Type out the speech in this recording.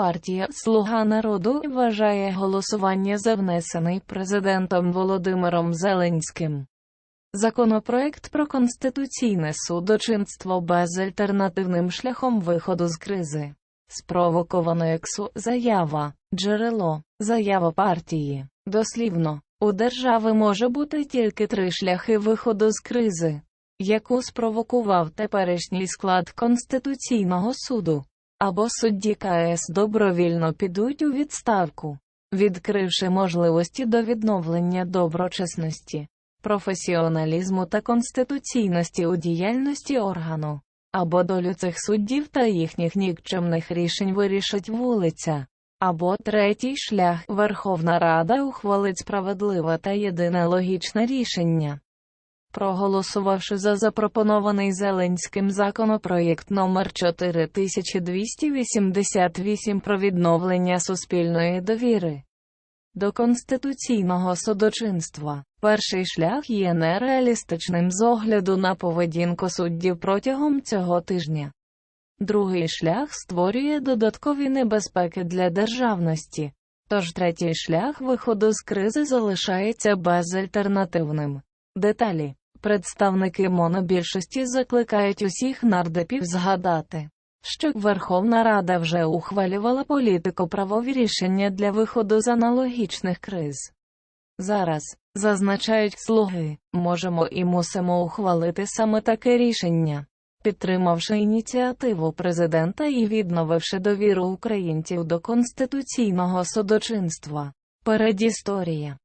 Партія Слуга народу вважає голосування за внесений президентом Володимиром Зеленським. Законопроект про конституційне судочинство безальтернативним шляхом виходу з кризи. Спровоковано ексу заява, джерело, заява партії. Дослівно, у держави може бути тільки три шляхи виходу з кризи, яку спровокував теперішній склад Конституційного суду. Або судді КС добровільно підуть у відставку, відкривши можливості до відновлення доброчесності, професіоналізму та конституційності у діяльності органу, або долю цих суддів та їхніх нікчемних рішень вирішить вулиця. Або третій шлях Верховна Рада ухвалить справедливе та єдине логічне рішення. Проголосувавши за запропонований Зеленським законопроєкт номер 4288 про відновлення суспільної довіри до конституційного судочинства, перший шлях є нереалістичним з огляду на поведінку суддів протягом цього тижня. Другий шлях створює додаткові небезпеки для державності, тож третій шлях виходу з кризи залишається безальтернативним. Деталі Представники монобільшості закликають усіх нардепів згадати, що Верховна Рада вже ухвалювала політико-правові рішення для виходу з аналогічних криз. Зараз, зазначають слуги, можемо і мусимо ухвалити саме таке рішення, підтримавши ініціативу президента і відновивши довіру українців до конституційного судочинства. Передісторія